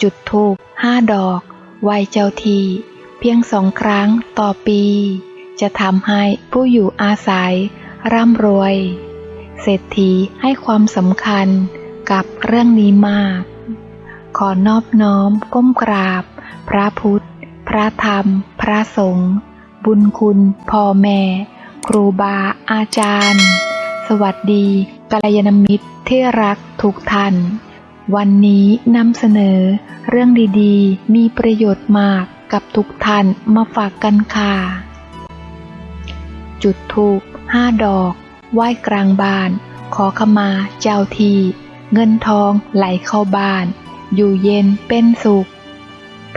จุดธูปห้าดอกไหวเจ้าที่ เพียงสองครั้งต่อปี จะทำให้ผู้อยู่อาศัย ร่ำรวย เศรษฐีให้ความสำคัญกับเรื่องนี้มาก ขอนอบน้อมก้มกราบ พระพุทธ พระธรรม พระสงฆ์บุญคุณพ่อแม่ ครูบาอาจารย์ สวัสดีกัลยาณมิตรที่รักทุกท่าน วันนี้นำเสนอ เรื่องดีๆ มีประโยชน์มากกับทุกท่านมาฝากกันค่ะ จุดธูปห้าดอก ไหว้กลางบ้าน ขอขมาเจ้าที เงินทองไหลเข้าบ้าน อยู่เย็นเป็นสุข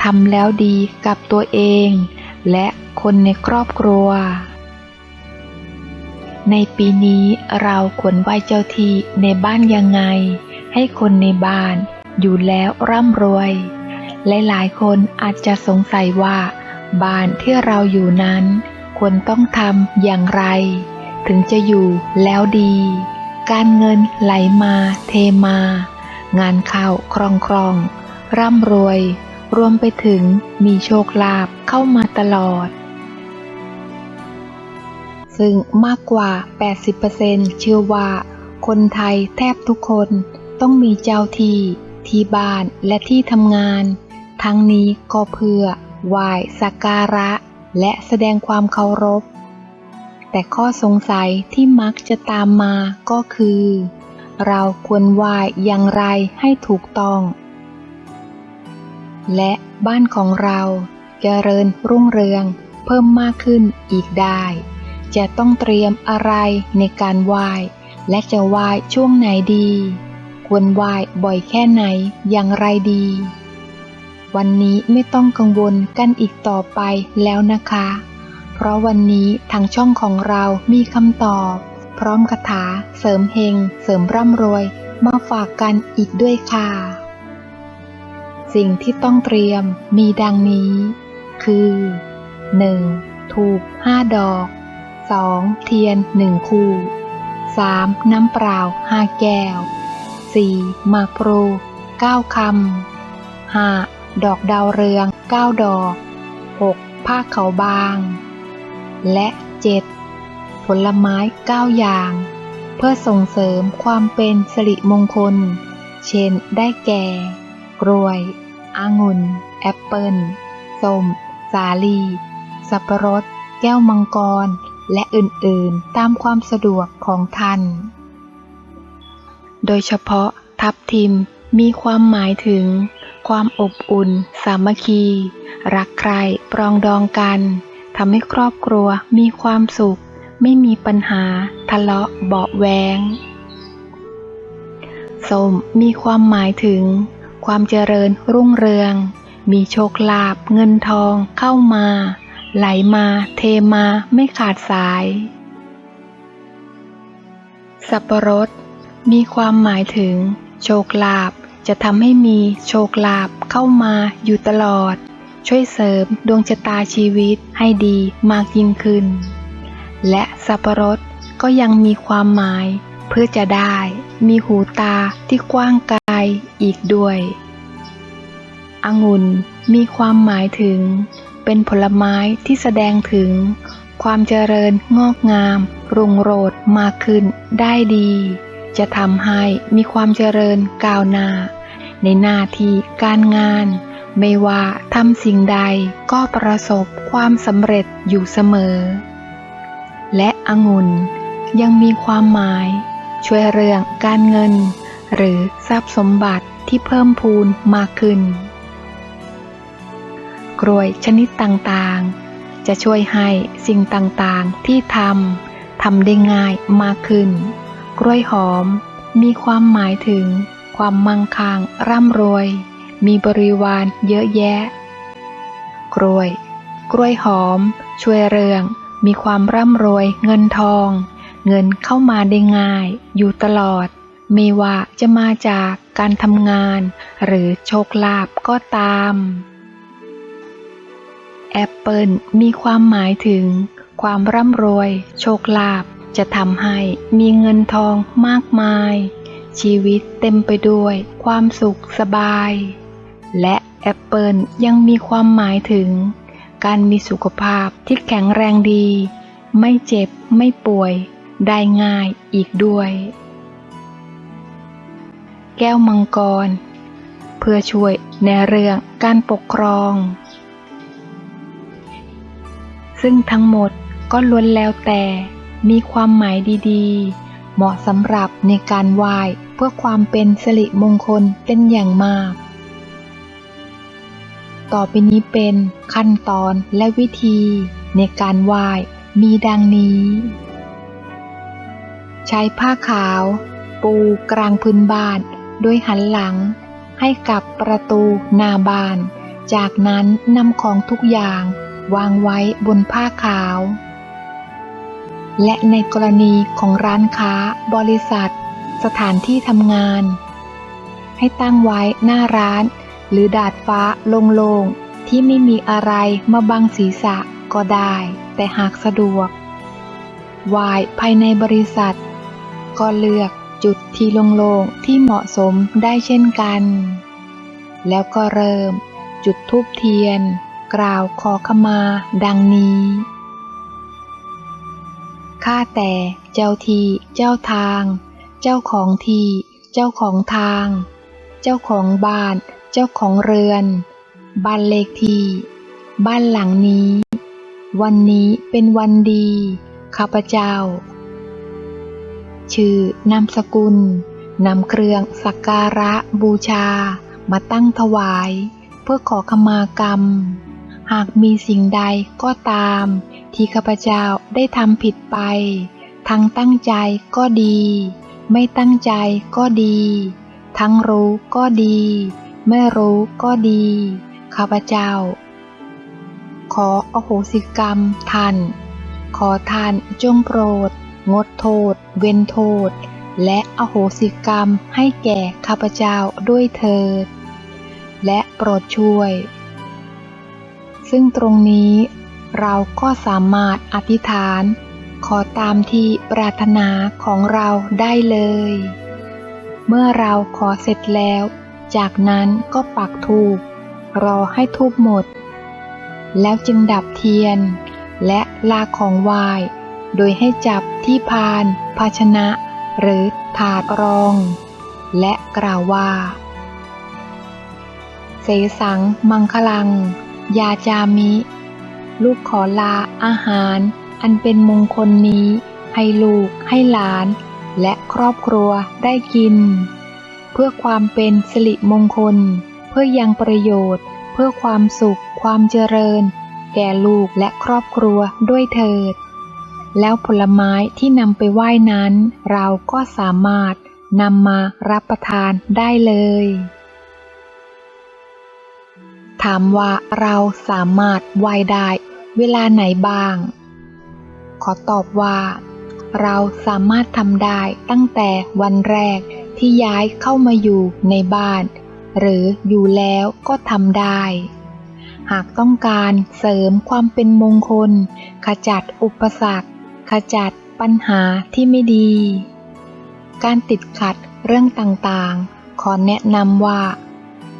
ทำแล้วดีกับตัวเอง และคนในครอบครัว ในปีนี้เราควรไหว้เจ้าทีในบ้านยังไง ให้คนในบ้านอยู่แล้วร่ำรวย หลายๆ คนอาจจะสงสัยว่า บ้านที่เราอยู่นั้น ควรต้องทำอย่างไร ถึงจะอยู่แล้วดี การเงินไหลมาเทมา งานเข้าครองครอง ร่ำรวย รวมไปถึงมีโชคลาภเข้ามาตลอด ซึ่งมากกว่า 80%เชื่อว่าคนไทยแทบทุกคน ต้องมีเจ้าที่ที่บ้านและที่ทำงาน ทั้งนี้ก็เพื่อไหว้สักการะ และแสดงความเคารพ แต่ข้อสงสัยที่มักจะตามมาก็คือ เราควรไหว้อย่างไรให้ถูกต้อง และบ้านของเราเจริญรุ่งเรืองเพิ่มมากขึ้นอีกได้ จะต้องเตรียมอะไรในการไหว้ และจะไหว้ช่วงไหนดี ควรไหว้บ่อยแค่ไหนอย่างไรดี วันนี้ไม่ต้องกังวลกันอีกต่อไปแล้วนะคะ เพราะวันนี้ทางช่องของเรามีคำตอบ พร้อมคาถา เสริมเฮง เสริมร่ำรวย มาฝากกันอีกด้วยค่ะ สิ่งที่ต้องเตรียมมีดังนี้ คือ 1. ถูก 5 ดอก 2. เทียน 1 คู่ 3. น้ำเปล่า 5 แก้ว 4. หมากพลู9คำ 5. ดอกดาวเรือง9ดอก 6. ผ้าเขาบาง และ 7. ผลไม้9อย่าง เพื่อส่งเสริมความเป็นสิริมงคล เช่นได้แก่ กล้วยองุ่น แอปเปิลส้ม สาลี สับปะรด แก้วมังกร และอื่นๆ ตามความสะดวกของท่าน โดยเฉพาะทับทิมมีความหมายถึง ความอบอุ่น สามัคคี รักใครปรองดองกันทำให้ครอบครัวมีความสุข ไม่มีปัญหา ทะเลาะเบาแวงส้มมีความหมายถึง ความเจริญรุ่งเรือง มีโชคลาภเงินทองเข้ามา ไหลมาเทมาไม่ขาดสาย สับปะรด มีความหมายถึง โชคลาภจะทำให้มีโชคลาภเข้ามาอยู่ตลอด ช่วยเสริมดวงชะตาชีวิตให้ดีมากยิ่งขึ้น และสับปะรดก็ยังมีความหมาย เพื่อจะได้ มีหูตาที่กว้างไกลอีกด้วยองุ่นมีความหมายถึง เป็นผลไม้ที่แสดงถึง ความเจริญงอกงาม รุ่งโรจน์มากขึ้นได้ดี จะทำให้มีความเจริญก้าวหน้า ในหน้าที่การงาน ไม่ว่าทำสิ่งใดก็ประสบความสำเร็จอยู่เสมอ และองุ่นยังมีความหมาย ช่วยเรื่องการเงิน หรือทรัพย์สมบัติที่เพิ่มพูนมากขึ้น กล้วยชนิดต่างๆ จะช่วยให้สิ่งต่างๆที่ทำทำได้ง่ายมากขึ้น กล้วยหอม มีความหมายถึง ความมั่งคั่งร่ำรวย มีบริวารเยอะแยะ กล้วย กล้วยหอม ช่วยเรื่อง มีความร่ำรวยเงินทอง เงินเข้ามาได้ง่าย อยู่ตลอด ไม่ว่าจะมาจากการทำงาน หรือโชคลาภก็ตาม แอปเปิลมีความหมายถึง ความร่ำรวย โชคลาภ จะทำให้มีเงินทองมากมาย ชีวิตเต็มไปด้วยความสุขสบาย และแอปเปิลยังมีความหมายถึง การมีสุขภาพที่แข็งแรงดี ไม่เจ็บไม่ป่วย ได้ง่ายอีกด้วย แก้วมังกร เพื่อช่วยในเรื่องการปกครอง ซึ่งทั้งหมดก็ล้วนแล้วแต่ มีความหมายดีๆ เหมาะสำหรับในการไหว้เพื่อความเป็นสิริมงคลเป็นอย่างมาก ต่อไปนี้เป็นขั้นตอนและวิธี ในการไหว้มีดังนี้ ใช้ผ้าขาว ปูกลางพื้นบ้านโดยหันหลังให้กับประตูหน้าบ้าน จากนั้นนำของทุกอย่างวางไว้บนผ้าขาว และในกรณีของร้านค้า บริษัท สถานที่ทำงาน ให้ตั้งไว้หน้าร้าน หรือดาดฟ้าโล่งๆ ที่ไม่มีอะไรมาบังศีรษะก็ได้ แต่หากสะดวกไวายภายในบริษัท ก็เลือกจุดที่โล่งๆที่เหมาะสมได้เช่นกัน แล้วก็เริ่มจุดธูปเทียน กล่าวขอขมาดังนี้ ข้าแต่เจ้าที่ เจ้าทาง เจ้าของที่ เจ้าของทาง เจ้าของบ้าน เจ้าของเรือน บ้านเลขที่ บ้านหลังนี้ วันนี้เป็นวันดี ข้าพเจ้า ชื่อนามสกุลนำเครื่องสักการะบูชา มาตั้งถวาย เพื่อขอขมากรรม หากมีสิ่งใดก็ตาม ที่ข้าพเจ้าได้ทำผิดไป ทั้งตั้งใจก็ดี ไม่ตั้งใจก็ดี ทั้งรู้ก็ดี ไม่รู้ก็ดี ข้าพเจ้า ขออโหสิกรรมท่าน ขอท่านจงโปรด งดโทษ เว้นโทษ และอโหสิกรรมให้แก่ข้าพเจ้าด้วยเถิด และโปรดช่วยซึ่งตรงนี้ เราก็สามารถอธิษฐาน ขอตามที่ปรารถนาของเราได้เลย เมื่อเราขอเสร็จแล้ว จากนั้นก็ปักธูปรอให้ธูปหมด แล้วจึงดับเทียน และลาของไหวโดยให้จับที่พาน ภาชนะ หรือถาดรอง และกล่าวว่าเสสังมังคลัง ยาจามิ ลูกขอลาอาหาร อันเป็นมงคลนี้ ให้ลูกให้หลาน และครอบครัวได้กิน เพื่อความเป็นสิริมงคล เพื่อยังประโยชน์ เพื่อความสุข ความเจริญ แก่ลูกและครอบครัวด้วยเถิด แล้วผลไม้ที่นำไปไหว้นั้น เราก็สามารถนำมารับประทานได้เลย ถามว่าเราสามารถไหว้ได้เวลาไหนบ้าง ขอตอบว่า เราสามารถทำได้ตั้งแต่วันแรกที่ย้ายเข้ามาอยู่ในบ้าน หรืออยู่แล้วก็ทำได้ หากต้องการเสริมความเป็นมงคล ขจัดอุปสรรค ขจัดปัญหาที่ไม่ดี การติดขัดเรื่องต่างๆ ขอแนะนำว่า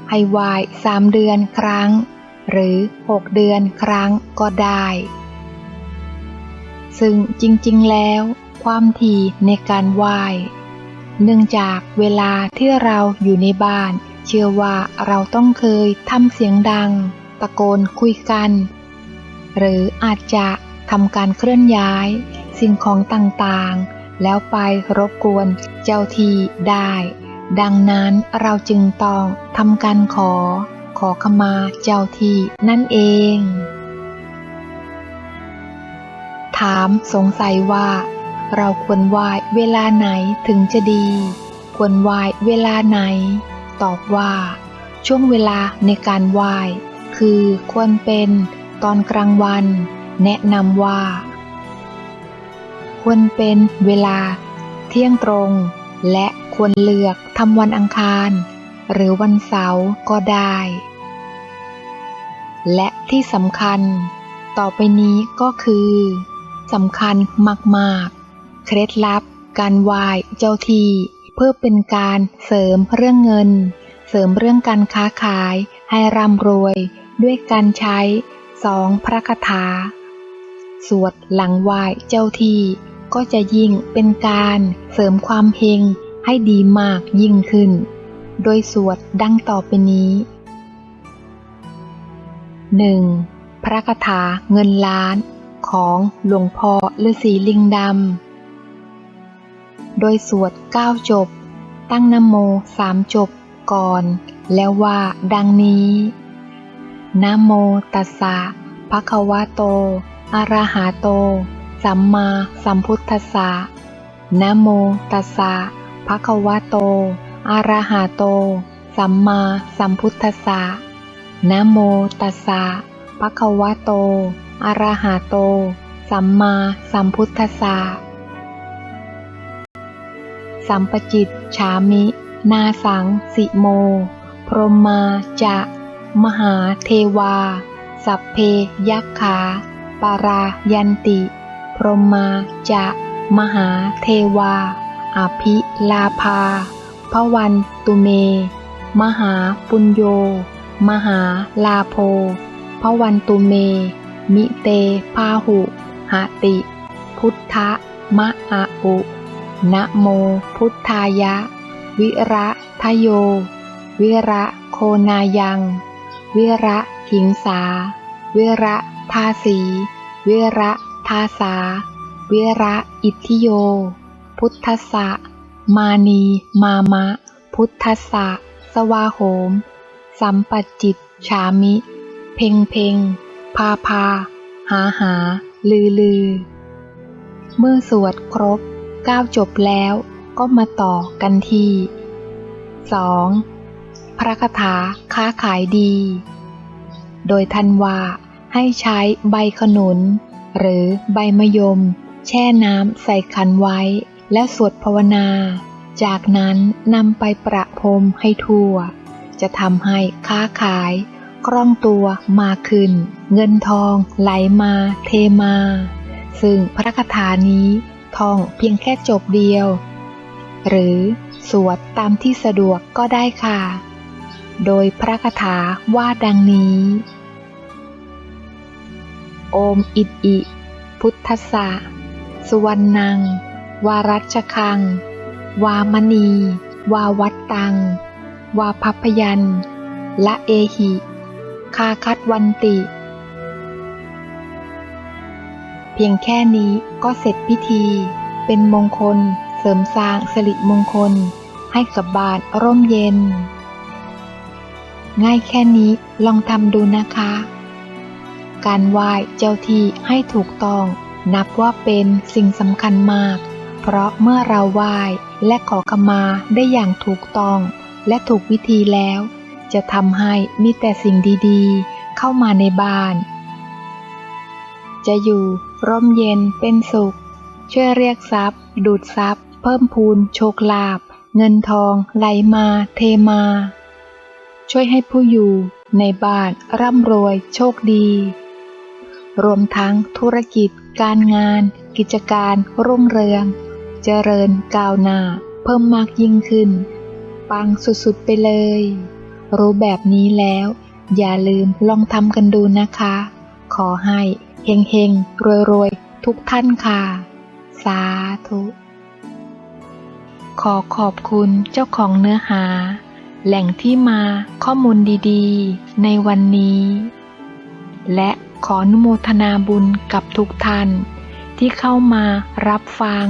ให้ไหวสามเดือนครั้ง หรือหกเดือนครั้งก็ได้ ซึ่งจริงๆแล้ว ความถี่ในการไหวเนื่องจากเวลาที่เราอยู่ในบ้าน เชื่อว่าเราต้องเคยทำเสียงดัง ตะโกนคุยกัน หรืออาจจะทำการเคลื่อนย้าย สิ่งของต่างๆ แล้วไปรบกวนเจ้าที่ได้ ดังนั้นเราจึงต้องทำการขอ ขอขมาเจ้าที่นั่นเอง ถามสงสัยว่า เราควรไหว้เวลาไหนถึงจะดี ควรไหว้เวลาไหน ตอบว่า ช่วงเวลาในการไหว้คือควรเป็นตอนกลางวัน แนะนำว่า ควรเป็นเวลาเที่ยงตรงและ ควรเลือกทำวันอังคาร หรือวันเสาร์ก็ได้ และที่สำคัญ ต่อไปนี้ก็คือสำคัญมากๆ เคล็ดลับ การไหว้เจ้าที่ เพื่อเป็นการเสริมเรื่องเงิน เสริมเรื่องการค้าขายให้ร่ำรวย ด้วยการใช้สองพระคาถา สวดหลังไหว้เจ้าที่ก็จะยิ่งเป็นการเสริมความเฮง ให้ดีมากยิ่งขึ้น โดยสวดดังต่อไปนี้ 1. พระคาถาเงินล้านของหลวงพ่อฤาษีลิงดำ โดยสวดเก้าจบ ตั้งนโมสามจบก่อน แล้วว่าดังนี้นะโมตัสสะภะคะวะโต อะระหะโต สัมมาสัมพุทธัสสะนะโมตัสสะ ภะควโต อะระหะโต สัมมาสัมพุทธัสสะนะโมตัสสะภะควโต อะระหะโต สัมมาสัมพุทธัสสะสัมปจิตฉามิ นาสัง สิโม พรมาจะ มหาเทวา สัพเพยักขา ปารายันติ พรมาจะ มหาเทวา อภิลาภาพระวันตุเม มหาปุญโย มหาลาโพพระวันตุเม มิเตพาหุหติ พุทธะมะอะอุนะโมพุทธายะ วิระทะโย วิระโคนายัง วิระหิงสา วิระทาสี วิระทาสา วิระอิทธิโย พุทธสะมานี มามะ พุทธสะสวาโหม สัมปจิตฉามิ เพ่งเพ่งพาพา หาหา ลือลือ เมื่อสวดครบเก้าจบแล้วก็มาต่อกันที่ 2. พระคาถาค้าขายดี โดยท่านว่าให้ใช้ใบขนุน หรือใบมะยม แช่น้ำใส่ขันไว้ และสวดภาวนา จากนั้นนำไปประพรมให้ทั่ว จะทำให้ค้าขายคล่องตัวมาขึ้น เงินทองไหลมาเทมา ซึ่งพระคาถานี้ท่องเพียงแค่จบเดียว หรือสวดตามที่สะดวกก็ได้ค่ะ โดยพระคาถาว่าดังนี้ โอมอิดอิ พุทธสะ สุวรรณัง วารัชคัง วามณี วาวัตตัง วาพัพยัน ละเอหิ คาคัดวันติ เพียงแค่นี้ก็เสร็จพิธี เป็นมงคล เสริมสร้างสิริมงคล ให้กับบ้านร่มเย็น ง่ายแค่นี้ลองทำดูนะคะ การไหว้เจ้าที่ให้ถูกต้องนับว่าเป็นสิ่งสำคัญมาก เพราะเมื่อเราไหว้และขอขมาได้อย่างถูกต้อง และถูกวิธีแล้ว จะทำให้มีแต่สิ่งดีๆ เข้ามาในบ้าน จะอยู่ร่มเย็นเป็นสุข ช่วยเรียกทรัพย์ ดูดทรัพย์ เพิ่มพูนโชคลาภเงินทองไหลมาเทมา ช่วยให้ผู้อยู่ในบ้านร่ำรวยโชคดี รวมทั้งธุรกิจ การงาน กิจการรุ่งเรือง เจริญก้าวหน้าเพิ่มมากยิ่งขึ้น ปังสุดๆไปเลย รู้แบบนี้แล้ว อย่าลืมลองทำกันดูนะคะ ขอให้เฮงเฮงรวยรวยๆ ทุกท่านค่ะ สาธุ ขอขอบคุณเจ้าของเนื้อหา แหล่งที่มาข้อมูลดีๆ ในวันนี้ และขออนุโมทนาบุญกับทุกท่านที่เข้ามารับฟัง